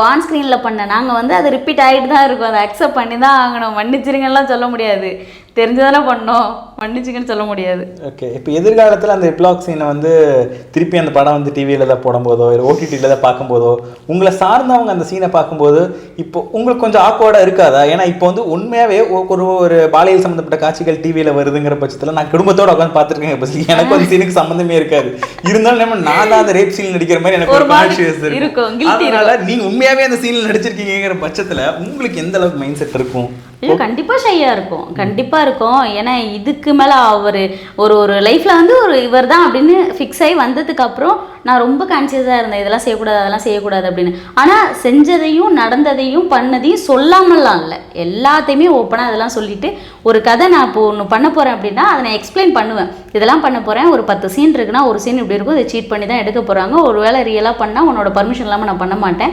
On ஸ்க்ரீனில் பண்ண நாங்கள் வந்து அது ரிப்பீட் ஆகிட்டு தான் இருக்கும். அதை அக்செப்ட் பண்ணி தான் ஆகணும். மன்னிச்சிருங்கலாம் சொல்ல முடியாது. தெரிஞ்சுதானே பண்ணோம். மன்னிச்சிங்கன்னு சொல்ல முடியாது. ஓகே இப்போ எதிர்காலத்தில் அந்த எப்ளாக் சீனை வந்து திருப்பி அந்த படம் வந்து டிவியில் தான் போடும்போதோ இல்லை ஓடிடியில் தான் பார்க்கும்போதோ உங்களை சார்ந்தவங்க அந்த சீனை பார்க்கும்போது இப்போ உங்களுக்கு கொஞ்சம் ஆக்வர்டாக இருக்காதா? ஏன்னா இப்போ வந்து உண்மையாகவே ஒரு ஒரு பாலியல் சம்மந்தப்பட்ட காட்சிகள் டிவியில் வருதுங்கிற பட்சத்தில் நான் குடும்பத்தோட உட்காந்து பார்த்துருக்கேன் இப்போ. எனக்கு அந்த சீனுக்கு சம்மந்தமே இருக்காது. இருந்தாலும் நம்ம நான் தான் அந்த ரேப் சீன் நடிக்கிற மாதிரி எனக்கு ஒரு கான்ஷியஸ் இருக்கும், அதனால நீங்க உண்மையாவே அந்த சீனில் நடிச்சிருக்கீங்கிற பட்சத்தில் உங்களுக்கு எந்த அளவுக்கு மைண்ட் செட் இருக்கும்? ஐயோ கண்டிப்பாக ஷையாக இருக்கும். கண்டிப்பாக இருக்கும். ஏன்னா இதுக்கு மேலே அவர் ஒரு ஒரு லைஃப்பில் வந்து ஒரு இவர் தான் அப்படின்னு ஃபிக்ஸ் ஆகி வந்ததுக்கு அப்புறம் நான் ரொம்ப கான்சியஸாக இருந்தேன். இதெல்லாம் செய்யக்கூடாது அதெல்லாம் செய்யக்கூடாது அப்படின்னு. ஆனால் செஞ்சதையும் நடந்ததையும் பண்ணதையும் சொல்லாமலாம் இல்லை. எல்லாத்தையுமே ஓப்பனாக அதெல்லாம் சொல்லிட்டு ஒரு கதை நான் இப்போ ஒன்று பண்ண போகிறேன் அப்படின்னா அதை நான் எக்ஸ்பிளைன் பண்ணுவேன். இதெல்லாம் பண்ண போகிறேன் ஒரு பத்து சீன் இருக்குன்னா ஒரு சீன் இப்படி இருக்கும். இதை சீட் பண்ணி தான் எடுக்க போகிறாங்க ஒரு வேளை ரியலாக பண்ணால் உன்னோட பர்மிஷன் இல்லாமல் நான் பண்ண மாட்டேன்.